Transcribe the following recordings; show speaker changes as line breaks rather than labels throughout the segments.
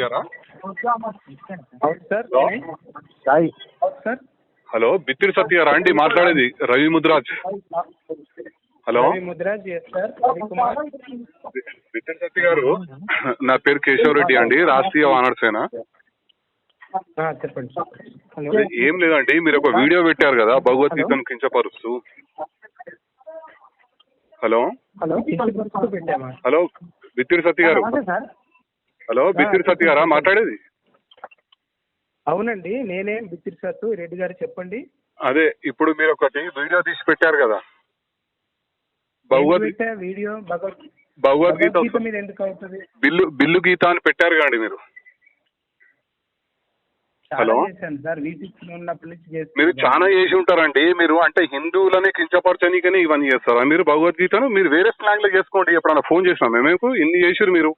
గారా?
Sir? Sai. Sir.
Hello Bithiri Satya గారా అండి? మాట్లాడేది రవి ముద్రాజ్. హలో?
ముద్రాజ్
బిత్తిరి సత్య గారు నా పేరు కేశవ్ రెడ్డి అండి రాష్ట్రీయ వానర్ సేన.
ఆ, చెప్పండి
ఏం లేదండి మీరు ఒక వీడియో పెట్టారు కదా భగవద్గీతను కించపరుస్తూ. Hello?
Hello
hello Bithiri Satya garu. Hello Bithiri సత్య గారా? మాట్లాడేది?
అవునండి నేనే బిత్తిరి సత్తు రెడ్డి గారు చెప్పండి.
అదే ఇప్పుడు మీరు ఒకటి వీడియో తీసి పెట్టారు కదా.
ఏంటి
భగవద్
పెట్టా వీడియో? భగవద్
భగవద్గీత
భగవద్గీత మీద ఎందుకు అవుతుంది?
బిల్లు బిల్లు గీత అని పెట్టారు కాండి మీరు. హలో?
సార్ ఉన్నప్పటి నుంచి
మీరు చాలా చేసి ఉంటారండి. మీరు అంటే హిందువులని కించపరచనీకని ఇవన్నీ చేస్తారా? మీరు భగవద్గీతను మీరు వేరే స్లాంగ్లో చేసుకోండి. ఎప్పుడన్నా ఫోన్ చేసినా మేము ఇన్ని చేసిరు మీరు?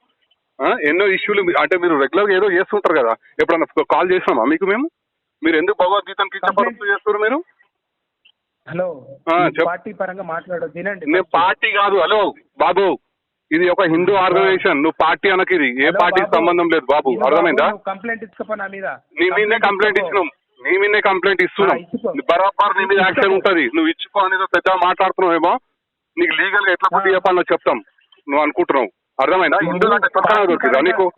ఎన్నో ఇష్యూలు అంటే మీరు రెగ్యులర్గా ఏదో చేస్తుంటారు కదా ఎప్పుడన్నా కాల్ చేసినామా మీకు మేము మీరు ఎందుకు భగవద్గీతను కించపరుస్తూ చేస్తారు మీరు
హలో. పార్టీ పరంగా మాట్లాడొద్దు వినండి
నేను. పార్టీ కాదు హలో బాబు ఇది ఒక హిందూ ఆర్గనైజేషన్ నువ్వు పార్టీ అనకి ఇది ఏ
బాబు.
సంబంధం లేదు బాబు అర్థమైందా
కంప్లైంట్ నా మీద
నీ కంప్లైంట్. ఇచ్చినాం నీ మీదనే కంప్లైంట్ ఇస్తున్నాం. బరాబర్ నీ మీద యాక్షన్. ఉంటది నువ్వు ఇచ్చుకో అనేది పెద్దగా మాట్లాడుతున్నావేమో నీకు లీగల్గా ఎట్లా బుద్ధి
ఆ.
చెప్పాలో చెప్తాం నువ్వు అనుకుంటున్నావు అర్థమైందా? హిందువులు అంటే చక్కగా దొరికిందా నీకు.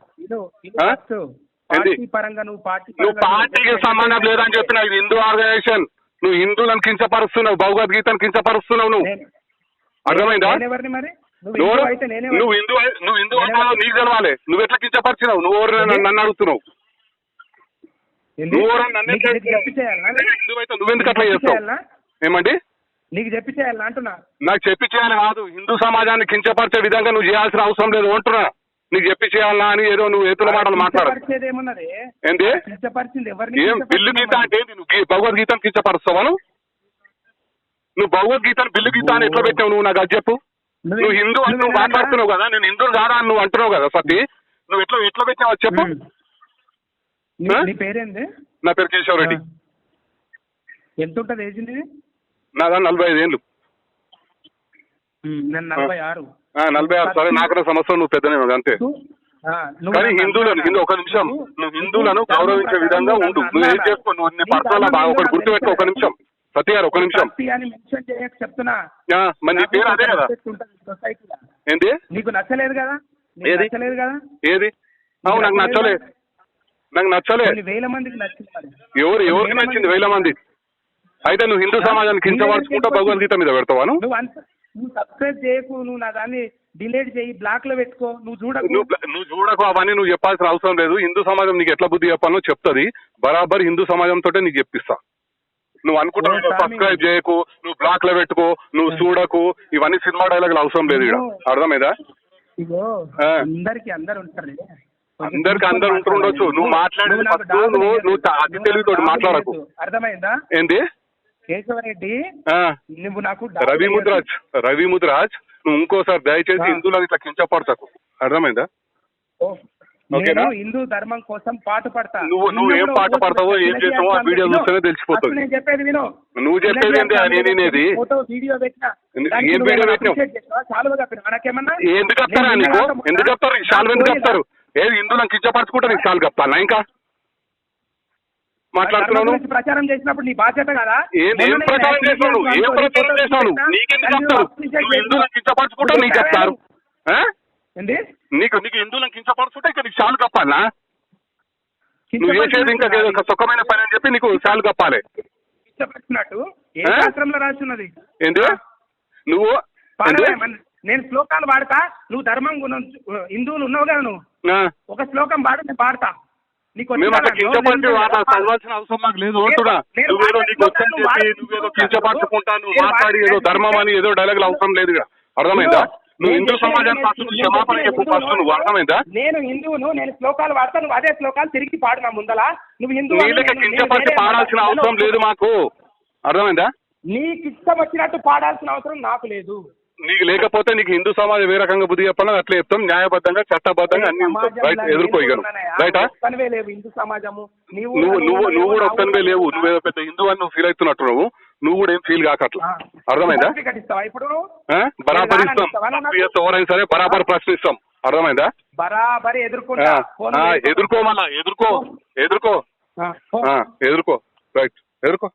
ఏంది?
నువ్వు
పార్టీకి సంబంధం లేదని చెప్పిన ఇది హిందూ ఆర్గనైజేషన్. నువ్వు హిందువులను కించపరుస్తున్నావు భగవద్గీతను కించపరుస్తున్నావు నువ్వు. అర్థమైందా?
నువ్వు
హిందూ నువ్వు హిందూ అంటావో? నీకు తెలవాలి. నువ్వు ఎట్లా కించపరిచినావు? నువ్వు ఎవరు నన్ను- అడుగుతున్నావు? నువ్వు నువ్వెందుకు అట్లా చేస్తావు? ఏమండి?
నీకు చెప్పి చేయాలనా అంటున్నా.
నాకు చెప్పి చేయాలి కాదు. హిందూ సమాజాన్ని కించపరిచే విధంగా నువ్వు చేయాల్సిన అవసరం లేదు అంటున్నా. నీకు చెప్పి చేయాలన్నా అని ఏదో నువ్వు ఎత్తుల మాటలు
ఏమన్నది?
ఏంటి ఏం? బిల్లు గీత అంటే? నువ్వు భగవద్గీతను కించపరుస్తావా నువ్వు? భగవద్గీతను బిల్లు గీత అని ఎట్లా పెట్టావు నువ్వు? నాకు అది చెప్పు. నువ్వు హిందూ అని నువ్వు మాట్లాడుతున్నావు కదా. నేను హిందువులు కాదా అని నువ్వు అంటున్నావు కదా సతీ. నువ్వు ఎట్లా ఎట్లా పెట్టావు? చెప్పు.
పేరేంది?
నా పేరు కేశవ్ రెడ్డి
ఎంత ఉంటుంది ఏజ్ నీది
నలభై ఐదు ఏళ్ళు
నేను నలభై ఆరు
ఆ, నలభై ఆరు సరే నాకన్నా సంవత్సరం నువ్వు పెద్దనేమో అంతే. కానీ హిందువులను. హిందూ ఒక నిమిషం. నువ్వు హిందువులను గౌరవించే విధంగా ఉండు. నువ్వు ఏం చేసుకో? నువ్వు నీ పర్సనల్ బాగా ఒకటి గుర్తుపెట్టుకో ఒక నిమిషం. సత్య గారు ఒక నిమిషం.
చెప్తున్నా
మరి నీ పేరు అదే కదా. ఏంటి
నీకు నచ్చలేదు కదా?
ఏది?
నచ్చలేదు కదా?
ఏది? అవును నాకు నచ్చలే. నాకు నచ్చలే.
కొన్ని వేల మందికి నచ్చింది.
ఎవరు ఎవరికి నచ్చింది? వేల మంది. అయితే నువ్వు హిందూ సమాజాన్ని కించపరుచుకుంటా భగవద్గీత మీద పెడతావాను
నువ్వు? సబ్స్క్రైబ్ చేయకు నువ్వు నా దాన్ని డిలీట్ చేయి బ్లాక్లో పెట్టుకో నువ్వు చూడకు.
నువ్వు చూడకు అవన్నీ నువ్వు చెప్పాల్సిన అవసరం లేదు. హిందూ సమాజం నీకు ఎట్లా బుద్ధి చెప్పాలో చెప్తుంది. బరాబర్ హిందూ సమాజంతో నీకు చెప్పిస్తా. నువ్వు
స్వామి.
సబ్స్క్రైబ్ చేయకు నువ్వు బ్లాక్లో పెట్టుకో నువ్వు చూడకు ఇవన్నీ సినిమా డైలాగులు అవసరం లేదు ఇక్కడ అర్థమైందా.
అందరికి అందరు ఉంటారు
అందరికి అందరు ఉంటూ ఉండొచ్చు నువ్వు మాట్లాడేది
నువ్వు
నువ్వు అతి
నాకు
మాట్లాడకు.
అర్థమైందా?
ఏంటి
కేశవరెడ్డి నువ్వు నాకు
రవి. ముద్రాజ్ రవి ముద్రాజ్ నువ్వు ఇంకోసారి దయచేసి. హిందువులను ఇట్లా కించపరచకు అర్థమైందా?
నేను హిందూ ధర్మం కోసం పాటు పడతా
నువ్వు- నువ్వు ఏం పాటు పడతావో, ఏం. చేస్తావో ఆ వీడియో చూస్తేనే తెలిసిపోతుంది.
నేను చెప్పేది విను
నువ్వు చెప్పేది ఏంటి ఆ నేను వినేది?
ఫోటో వీడియో పెట్టినా
ఏం వీడియో
నాకేమన్నా
ఎందుకు చెప్తారా నీకు ఎందుకు చెప్తారు ఈ షాల్ ఎందుకు చెప్తారు ఏది హిందువులను కించపరచుకుంటే నీకు చాలు చెప్తాను ఇంకా మాట్లాడుతున్నాను.
ప్రచారం చేసినప్పుడు నీ బాధ్యత కదా?
ఏం ప్రచారం నువ్వు? ఏం ప్రచారం?
పెట్టినా,
నీకెందుకు చెప్తారు? నువ్వు హిందువులను? కించపరచుకుంటే నీకు చెప్తారు. నీకు నీకు హిందువులను కించపరచుకుంటే ఇక నీకు చాలు కప్పాలా? నువ్వు చేసేది ఇంకా సుఖమైన పని అని చెప్పి నీకు చాలు కప్పాలి.
రాస్తున్నది?
ఏంటి నువ్వు?
నేను శ్లోకాలు పాడతా నువ్వు ధర్మం హిందువులు ఉన్నావు కదా నువ్వు. ఒక శ్లోకం పాడు నేను పాడతా?
మేము కించపరిచి? చదవాల్సిన అవసరం మాకు లేదు. నువ్వేదో నీకు వచ్చని చెప్పి నువ్వేదో మాట్లాడి ఏదో ధర్మం అని ఏదో డైలాగులు అవసరం లేదు అర్థమైందా? నువ్వు హిందూ ఫస్ట్ నువ్వు క్షమాపణ చెప్పు ఫస్ట్ నువ్వు. అర్థమైందా?
నేను హిందువును నేను శ్లోకాలు వాడతా నువ్వు అదే శ్లోకాలు తిరిగి పాడు నా ముందల. నువ్వు
నీళ్ళకి కించపరిచి
వేరే
పాడాల్సిన అవసరం లేదు మాకు. అర్థమైందా?
నీకు ఇష్టం వచ్చినట్టు పాడాల్సిన అవసరం నాకు లేదు.
నీకు లేకపోతే నీకు హిందూ సమాజం ఏ రకంగా బుద్ధి చెప్పాలని అట్లా చెప్తాం. న్యాయబద్ధంగా చట్టబద్ధంగా అన్ని రైట్ ఎదుర్కోగలను
ఉన్నాయా?
రైటా? నువ్వు నువ్వు నువ్వు కూడా ఒక్కనివే లేవు. నువ్వేదో పెద్ద హిందూ అని నువ్వు ఫీల్ అవుతున్నట్టు నువ్వు నువ్వు కూడా ఏం ఫీల్ కాకట్లా?
ఆ.
అర్థమైందా? బరాబర్ ఇస్తాం. ఎవరైనా సరే బరాబర్ ప్రశ్నిస్తాం. అర్థమైందా?
బరాబరి
ఆ, ఎదుర్కో ఎదుర్కో. ఎదుర్కో. రైట్ ఎదుర్కో.